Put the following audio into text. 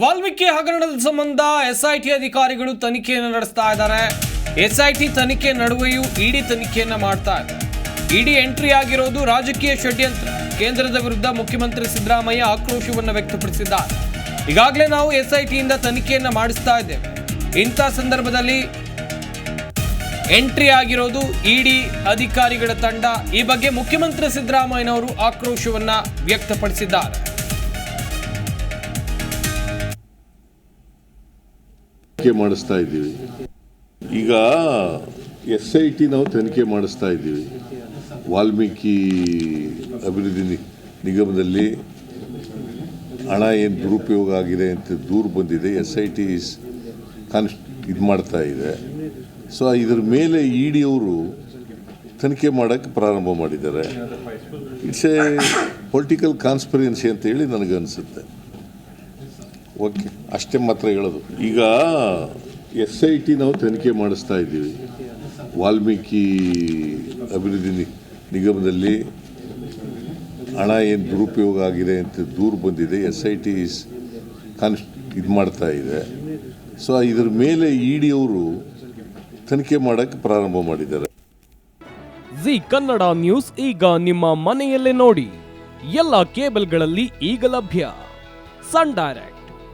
ವಾಲ್ಮೀಕಿ ಹಗರಣದ ಸಂಬಂಧ ಎಸ್ಐಟಿ ಅಧಿಕಾರಿಗಳು ತನಿಖೆಯನ್ನು ನಡೆಸ್ತಾ ಇದ್ದಾರೆ. ಎಸ್ಐಟಿ ತನಿಖೆ ನಡುವೆಯೂ ಇಡಿ ತನಿಖೆಯನ್ನ ಮಾಡ್ತಾ ಇದೆ. ಇಡಿ ಎಂಟ್ರಿ ಆಗಿರೋದು ರಾಜಕೀಯ ಷಡ್ಯಂತ್ರ. ಕೇಂದ್ರದ ವಿರುದ್ಧ ಮುಖ್ಯಮಂತ್ರಿ ಸಿದ್ದರಾಮಯ್ಯ ಆಕ್ರೋಶವನ್ನು ವ್ಯಕ್ತಪಡಿಸಿದ್ದಾರೆ. ಈಗಾಗಲೇ ನಾವು ಎಸ್ಐಟಿಯಿಂದ ತನಿಖೆಯನ್ನ ಮಾಡಿಸ್ತಾ ಇದ್ದೇವೆ. ಇಂಥ ಸಂದರ್ಭದಲ್ಲಿ ಎಂಟ್ರಿ ಆಗಿರೋದು ಇಡಿ ಅಧಿಕಾರಿಗಳ ತಂಡ. ಈ ಬಗ್ಗೆ ಮುಖ್ಯಮಂತ್ರಿ ಸಿದ್ದರಾಮಯ್ಯನವರು ಆಕ್ರೋಶವನ್ನ ವ್ಯಕ್ತಪಡಿಸಿದ್ದಾರೆ. ತನಿಖೆ ಮಾಡಿಸ್ತಾ ಇದ್ದೀವಿ. ಈಗ ಎಸ್ ಐ ಟಿ ನಾವು ತನಿಖೆ ಮಾಡಿಸ್ತಾ ಇದ್ದೀವಿ. ವಾಲ್ಮೀಕಿ ಅಭಿವೃದ್ಧಿ ನಿಗಮದಲ್ಲಿ ಹಣ ಏನು ದುರುಪಯೋಗ ಆಗಿದೆ ಅಂತ ದೂರು ಬಂದಿದೆ. ಎಸ್ ಐ ಟಿ ಕಾನ್ಸ್ ಇದು ಮಾಡ್ತಾ ಇದೆ. ಸೊ ಇದ್ರ ಮೇಲೆ ಇ ಡಿ ಅವರು ತನಿಖೆ ಮಾಡೋಕ್ಕೆ ಪ್ರಾರಂಭ ಮಾಡಿದ್ದಾರೆ. ಇಟ್ಸ್ ಎ ಪೊಲಿಟಿಕಲ್ ಕಾನ್ಸ್ಪರೆನ್ಸಿ ಅಂತ ಹೇಳಿ ನನಗನ್ಸುತ್ತೆ. ಓಕೆ, ಅಷ್ಟೇ ಮಾತ್ರ ಹೇಳೋದು. ಈಗ ಎಸ್ ಐ ಟಿ ನಾವು ತನಿಖೆ ಮಾಡಿಸ್ತಾ ಇದ್ದೀವಿ. ವಾಲ್ಮೀಕಿ ಅಭಿವೃದ್ಧಿ ನಿಗಮದಲ್ಲಿ ಹಣ ಏನು ದುರುಪಯೋಗ ಆಗಿದೆ ಅಂತ ದೂರು ಬಂದಿದೆ. ಎಸ್ ಐ ಟಿ ಕಾನ್ಸ್ ಇದು ಮಾಡ್ತಾ ಇದೆ. ಸೊ ಇದ್ರ ಮೇಲೆ ಇ ಡಿ ಅವರು ತನಿಖೆ ಮಾಡೋಕ್ಕೆ ಪ್ರಾರಂಭ ಮಾಡಿದ್ದಾರೆ. ಜಿ ಕನ್ನಡ ನ್ಯೂಸ್ ಈಗ ನಿಮ್ಮ ಮನೆಯಲ್ಲೇ ನೋಡಿ. ಎಲ್ಲ ಕೇಬಲ್ಗಳಲ್ಲಿ ಈಗ ಲಭ್ಯ. Sun Direct.